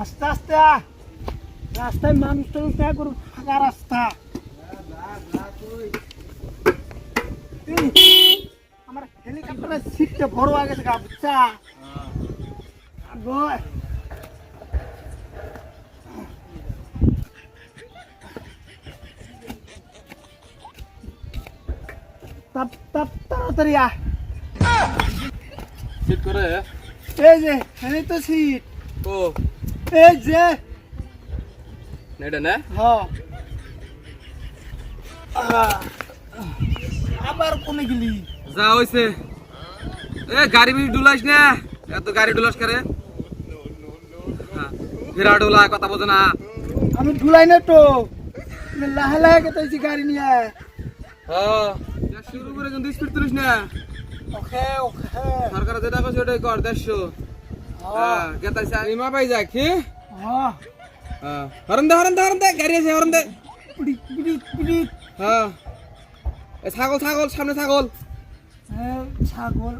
আস্তে আস্তে। রাস্তায় মানুষ টানুষ না করুক ফাঁকা রাস্তা। এই, আমার হেলিকপ্টারের সিটটা বড় হয়ে গেছে গা বুঝছা? তাপ তাপ তাড়াতাড়ি আ সিট করে এই যে এখানে তো সিট ও। এই যে এটা না হ্যাঁ আবার কোনে গেলি যা হইছে এ গাড়ি বিড়ি ডুলাইস না এত গাড়ি ডুলাস করে ফেরা ডোলা কথা বোঝে না আমি ঢুলাই না তো। লাহে লাহে কেতাইছি গাড়ি নিয়ে। হ্যাঁ শুরু করে কিন্তু স্পিড তুলিস না। ওকে ওকে। সরকার যেটা করছে ওটাই কর দেড়শো। গেতাইছে ইমা পাই যা কি হরন দে হরন দে হরন দে গাড়ি আছে পিড়ি হ্যাঁ ছাগল ছাগল সামনে ছাগল ছাগল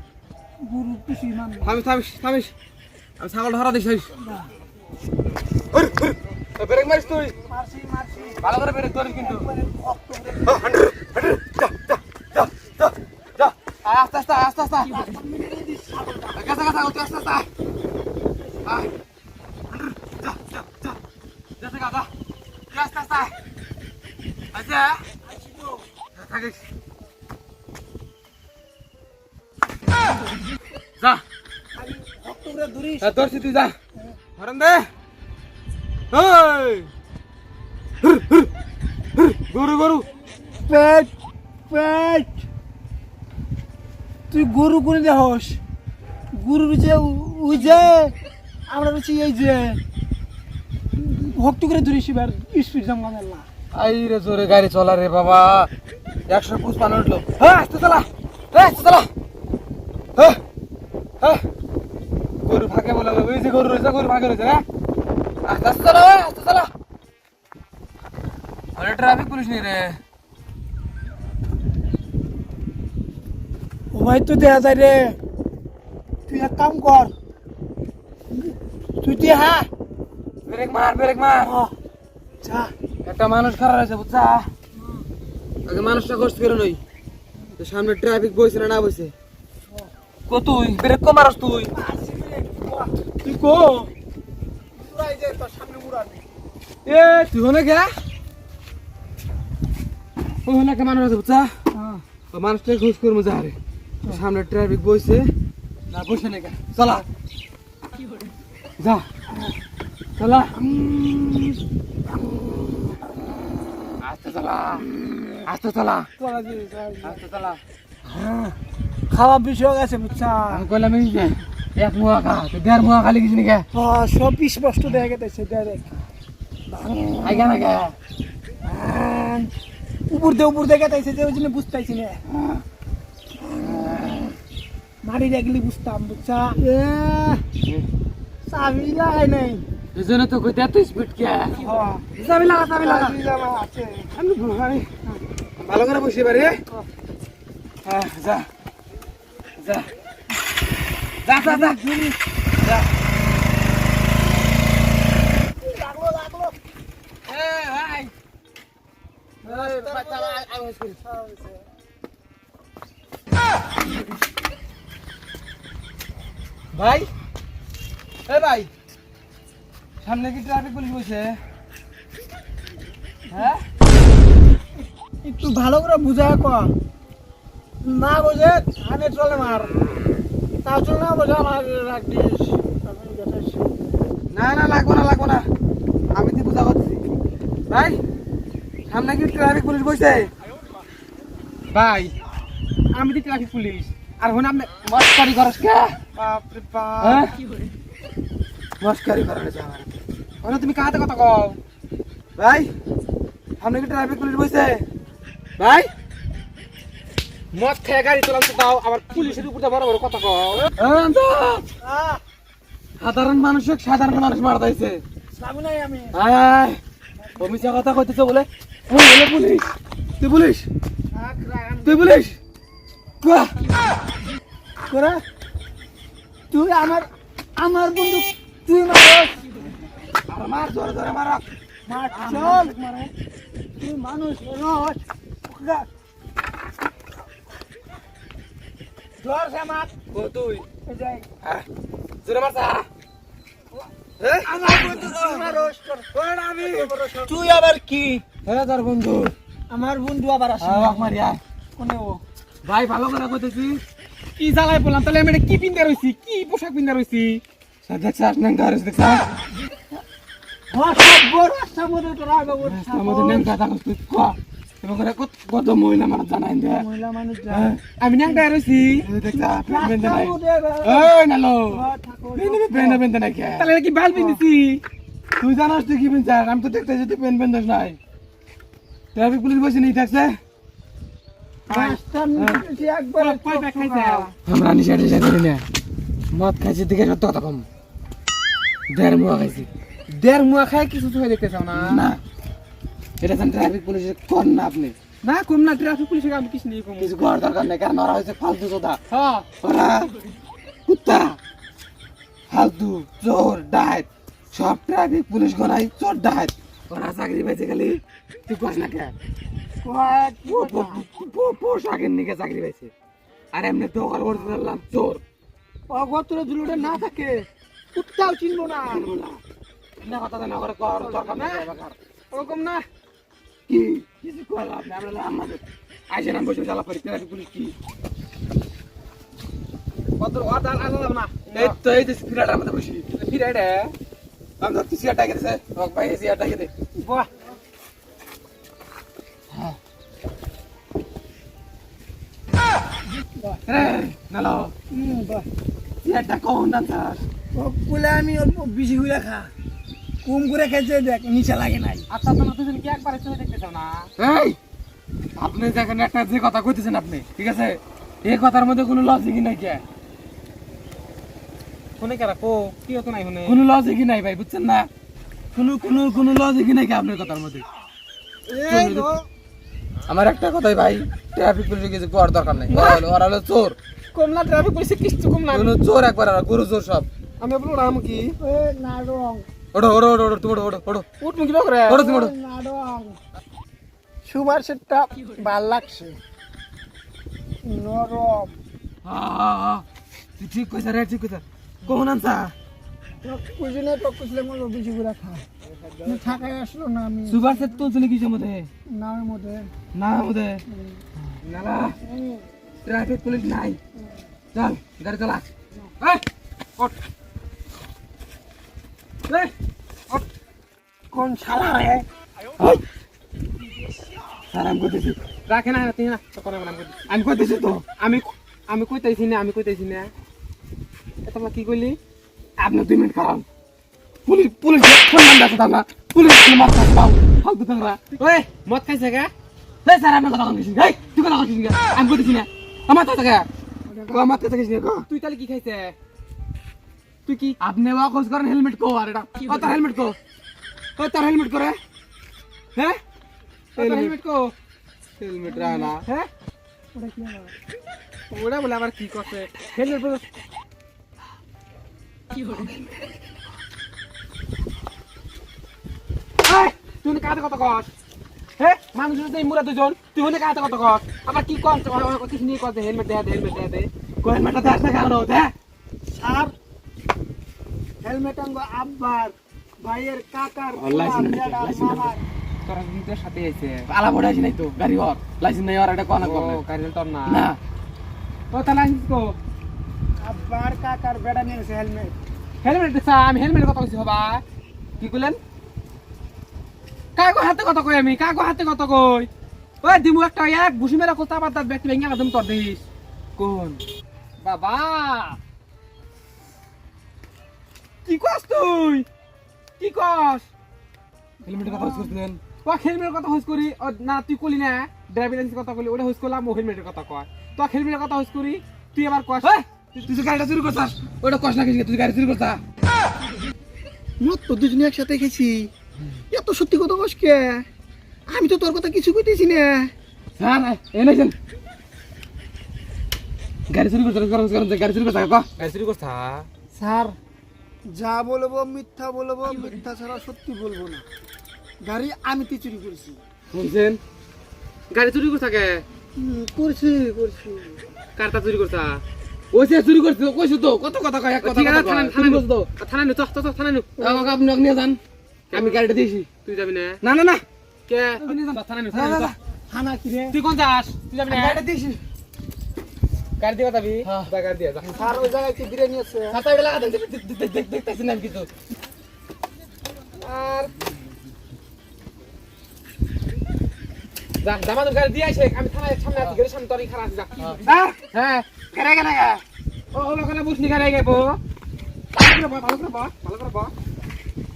গরু কিছু মান থামিস থামিস থামিস আমি ছাগল ধরা দিস ব্রেক মারিস তুই। ভালো করে ব্রেক ধরিস কিন্তু। আস্তে আস্তে আস্তে আস্তে। আস্তে আস্তে আস্তে যা ধরছি তুই যা হরন দে গরু গরু পেট পেট তুই কোনে দেহস গরুর যে উ- ওই যে আমরা এই যে ভক্ত করে ধরিস এবার স্পিড জাম আই রে জোরে গাড়ি চলা রে বাবা। একশো পুষ্পান উঠল। হ্যাঁ আস্তে চালা। হ্যাঁ আস্তে চালা। হ্যাঁ হ্যাঁ গরু ফাঁকে বলে ওই যে গরু রয়েছে গরু ফাঁকে রয়েছে হ্যাঁ আস্তে আস্তে চালা আস্তে চালা। আরে ট্রাফিক পুলিশ নেই রে। ও ভাই তো দেয়া যায় রে। তুই এক কাম কর তুই দিয়ে হ্যাঁ? ব্রেক মার ব্রেক মার। যা। একটা মানুষ খারাপ আছে বুঝছা? আগে মানুষটা কষ্ট করে নই সামনে ট্রাফিক বইছে না না বইছে। কো তুই? ব্রেক কো মারস তুই? তুই কো? এ তুই হনে কে? ও হনে কে মানুষ আছে বুঝছা? হ্যাঁ। ও মানুষটা খোঁজ করব যা রে। সামনে ট্রাফিক বইছে। না বসে না কে। চলা যা। চলা। আস্তে চলা। আস্তে চলা। দিয়ে। আস্তে চলা। হ্যাঁ, খাওয়া বিষয় আছে বুঝছা। আমি কইলাম এই যে এক মুয়া খা তো দেড় মুয়া খালি কিছু নাকি? হ্যাঁ সব স্পষ্ট দেখা গেছে দেখ আইগা না কে উপর দিয়ে উপর দেখে তাইছে যে ওই জন্য বুঝতেছি না। মারি দেখলি বুঝতাম বুঝছা। চাবি লাগাই নাই। এই জন্য তো কইতে এত স্পিড কে? হ্যাঁ। চাবি লাগা চাবি লাগা। চাবি লাগা আছে। আমি ভালো করে বসে পারে। হ্যাঁ যা। যা। যা যা যা। যা। লাগল লাগল এ ভাই এই বাচ্চা আই আই করি ভাই এ ভাই সামনে কি ট্রাফিক পুলিশ বসে হ্যাঁ? একটু ভালো করে বুঝায় কর না বোঝে আনে চলে মার। তা চল না বোঝা আমার রাখ দিস আমি দেখাইছি। না না লাগবো না লাগবো না। আমি তো বুঝা করছি ভাই সামনে কি ট্রাফিক পুলিশ বসে ভাই আমি তো ট্রাফিক পুলিশ আর হন আপনি মস্কারি করস কে? বাপরে বাপ। হ্যাঁ? মস্কারি করে আমার ওরা তুমি কাহাতে কথা কও? ভাই সামনে কি ট্রাফিক পুলিশ বসে ভাই মদ খেয়ে গাড়ি চালাতে দাও আবার পুলিশের উপর বড় বড় কথা কও। সাধারণ মানুষ সাধারণ মানুষ যাব নাই আমি। কথা কইতেছে বলে পুলিশ তুই পুলিশ? তুই পুলিশ? তুই আমার আমার বন্ধু তুই মারস মার জোরে জোরে মার মার চল। মারে তুই মানুষ রস জোর সে মার। ও তুই। যাই জোরে মার সা। আমার বন্ধু আমার রস তুই আবার কি? হ্যাঁ তোর বন্ধু। আমার বন্ধু আবার আসে। ও? ভাই ভালো করে কইতেছি। কি জ্বালাই বললাম? তাহলে আমি কি পিন্দা রইছি? কি পোশাক পিন্দা রইছি? দেখছাস না গাড়ি দেখছাস হ্যাঁ হ্যাঁ, আমি পেন পেন বেঁধে নাই কে বাল পিন্দিছি তুই জানাস তুই কি পেন আমি তো দেখতেছি তুই পেন বেঁধে নাই ট্রাফিক পুলিশ বসে নেই থাকছে আমরা নিশা টিশা করি না মদ খাইছি দিকে সত্য কথা কম দেড় মুয়া খাইছি। দেড় মুয়া খাই কিছু তো দেখতে চাও না? না। এটা ট্রাফিক পুলিশের কর না আপনি। না কম না ট্রাফিক পুলিশের আমি কিছু নেই কম। কিছু করার দরকার নেই কারণ ওরা হয়েছে ফালতু চোদা হ্যাঁ। ওরা কুত্তা ফালতু চোর ডাইট সব ট্রাফিক পুলিশ গনাই চোর ডাইট ওরা চাকরি পাইছে খালি। তুই কস না কে? পোশাকের নিকে চাকরি পাইছে। আর এমনি তো ওর চোর। অগত্র জুলুটে না থাকে। কুত্তাও চিনবো না। জানব না না কথা জানা করে কর দরকার এবার। ওরকম না। কি? কিছু করলাম না আমরা আমাদের আইসে নাম বসে চালা করি ট্রাফিক পুলিশ কি? কত অর্ডার আলাদা না। এই তো এই যে সিগারেট আমাদের বসি। ফিরে আমি সিগারেট ডাকে দিছে। রক ভাই ডাকে দে। বাহ। রে নালো হুম, বাহ। সিগারেটটা কোন দাম স্যার বলে আমি অল্প বেশি করে খা। কম করে খেয়েছে দেখ নিচে লাগে নাই। আচ্ছা তোমরা দুজন কি একবার চলে দেখতে চাও না? এই আপনি দেখেন একটা যে কথা কইতেছেন আপনি ঠিক আছে? এই কথার মধ্যে কোনো লজিকই নাই কে? শুনে কেরা কো? কি হতো নাই শুনে? কোনো লজিকই নাই ভাই বুঝছেন না? কোনো কোনো কোনো লজিকই নাই কে আপনার কথার মধ্যে? এই আমার একটা কথাই ভাই ট্রাফিক পুলিশে কিছু করার দরকার নাই। ওরা হলো চোর। কম না ট্রাফিক পুলিশে কিছু কম না চোর একবার আর গরু চোর সব। আমি বলো রাম কি? এ নাডং। ওড়ো ওড়ো ওড়ো ওড়ো তুমি ওড়ো ওড়ো উঠ মুখি করে ওড়ো তুমি ওড়ো নাডং। সুমার সেটটা ভালো লাগছে। নরম। তুই ঠিক কইছ রে ঠিক কইছ। কোন আনসা বুঝি না তো কুছলে মতো বেশি করে খা। আমি থাকায় আসলো না আমি? সুপার সেট তো চলে কিসের মধ্যে? নামের মধ্যে। না মধ্যে। নালা ট্রাফিক পুলিশ নাই। চল গাড়ি চালা। ওঠ। কোন শালা রে। আমি কইতেছি রাখে না তুই না তো কোনো নাম করতে আমি কইতেছি তো। আমি আমি কইতাইছি না আমি কইতাইছি না। তোমরা কি কইলি? আপনি দুই মিনিট খারাপ। পুলিশ পুলিশ ফোন নাম্বার কথা না পুলিশ মাথা খাচ্ছে পাও ফালতু তোমরা। ওই মদ খাইছে গা এই স্যার আমি কথা কইছি এই তুই কথা কইছিস আমি কইতেছি না। আমার তো থাকে আমার তো তুই তাহলে কি খাইছে? তুই কি আপনি ওয়া খোঁজ করেন হেলমেট কো আর এটা ও তার হেলমেট কো ও তার হেলমেট করে হ্যাঁ হেলমেট কো হেলমেট রানা হ্যাঁ ওটা কি আমার? ওরা বলে আবার কি করছে হেলমেট পরে এই, তুই হনে কাতে কত কস হ্যাঁ মানুষ যদি মুরা দুজন তুই হনে কাতে কত কস আবার কি কস কিছু নিয়ে কস হেলমেট দেয়া দে হেলমেট দেয়া দে কো হেলমেট দাস না কারণ হতে স্যার হেলমেট আঙ্গ আব্বার ভাইয়ের কাকার ও, লাইসেন্স পোলার, নাই, জ্যাঠার, লাইসেন্স নাই। মামার। তোরা কিন্তু সাথে আইছে আলা বড়াইছি নাই তো গাড়ি হর লাইসেন্স নাই আর এটা কোন করবে গাড়ি তোর না। না। ও তাহলে কো। আব্বার কাকার বেড়া নিয়েছে হেলমেট। হেলমেট দিছা আমি হেলমেট কথা কইছি হবা। কি কইলেন? কাগো হাতে কই আমি কাগো হাতে কত কই। ওই দিমু একটা এক মেরা কোথা বাদ ব্যক্তি ভেঙে একদম তোর দিস কোন? বাবা! কি কস তুই কি কস হেলমেটের কথা করছিলেন ও হেলমেটের কথা হইস করি না তুই কলি না ড্রাইভিং লাইসেন্স কথা কলি ওটা হইস করলাম ও হেলমেটের কথা কয় তো হেলমেটের কথা হইস করি তুই আবার কস তুই- তুই যে গাড়িটা চুরি করছাস ওটা কষ্ট না কিছু তুই গাড়ি চুরি করছা মত তো দুজনে একসাথে খেয়েছি এত সত্যি কথা কস কে আমি তো তোর কথা কিছু কইতেছি না স্যার এনেছেন গাড়ি চুরি করছা গাড়ি চুরি করছা ক গাড়ি চুরি করছা স্যার যা বলব মিথ্যা বলব মিথ্যা ছাড়া সত্যি বলব না। গাড়ি আমি তো চুরি করেছি। শুনছেন? গাড়ি চুরি করছে কে? করছি করছি। কারটা চুরি করছা? ওই সে চুরি করছে কইছো তো কত কথা কয় এক কথা ঠিক আছে থানা। থানা করছে থানা নি তো তো থানা নি আমাকে আপনি নিয়ে যান। আমি গাড়িটা দিয়েছি। তুই যাবি না? না না না। কে? থানা নি না, না, না। থানা কি রে? তুই কোন যাস তুই যাবি না? গাড়িটা দিয়েছি। গাড়ি দিবা যাবি হ্যাঁ। গাড়ি দিয়ে? স্যার ওই জায়গায় কি বিরিয়ানি আছে। ছাতা দেখ দেখতেছি না আমি কিছু আর জামা গাড়ি দিয়ে আইছে আমি থানায় সামনে আছি গেটের সামনে তোরই খারাপ যা। হ্যাঁ। হ্যাঁ। কেন কেন ও ও লোকালে বুঝনি গাড়ি গেবো ভালো করে বল ভালো করে বল করে বল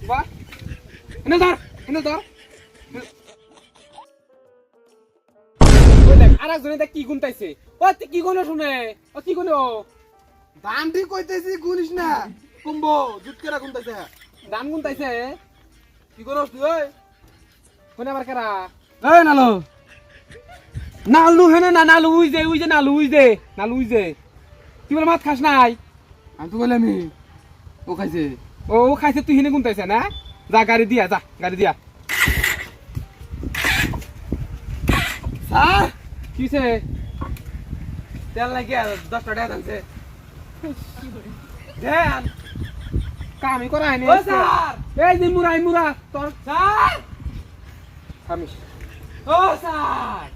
বল এনে ধর এনে ধর। দেখ আরেকজনে দেখ কি গুনতাইছে। ও তুই কি গুনো শুনে? ও কি গুনো? দান্ডি কইতেছি গুনিস না। কুম্বো জুত কেরা গুনতেছে দান গুনতাইছে। কি করস তুই ওই কোনে আবার কেরা? এই নালো। নালু হেনে না নালু উই যে উই যে নালু উই যে নালু উই যে। তুই বলে মাছ খাস নাই? আমি তো বললাম ও খাইছে। ও ও খাইছে তুই হেনে গুনতাইছে না? যা গাড়ি দিয়া যা গাড়ি দিয়া। স্যার! কিছে তেল লাগে দশটা টাকা দানছে দেন। কামি করা হয়নি এই যে মুরা এই মুরা তোর স্যার! খামিস। ও স্যার!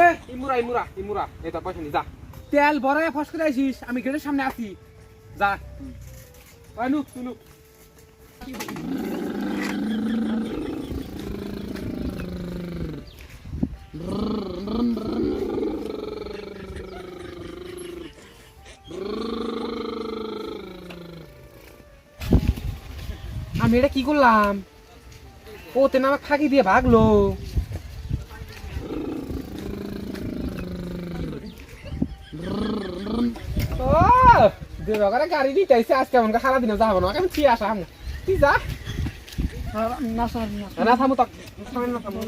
এই ইমুরা ইমুরা ইমুরা এই তোর পয়সা নি যা। তেল ভরে ফস করে আইসিস আমি গেটের সামনে আছি। যা। ওই নু আমি এটা কি করলাম ও তেন আমার ফাঁকি দিয়ে ভাগলো দেবাগারে গাড়ি দিতেছে আজকে আমাকে সারা দিনে যাব না আমি ঠিক আসা আমি তুই যা না থামো তো না থামো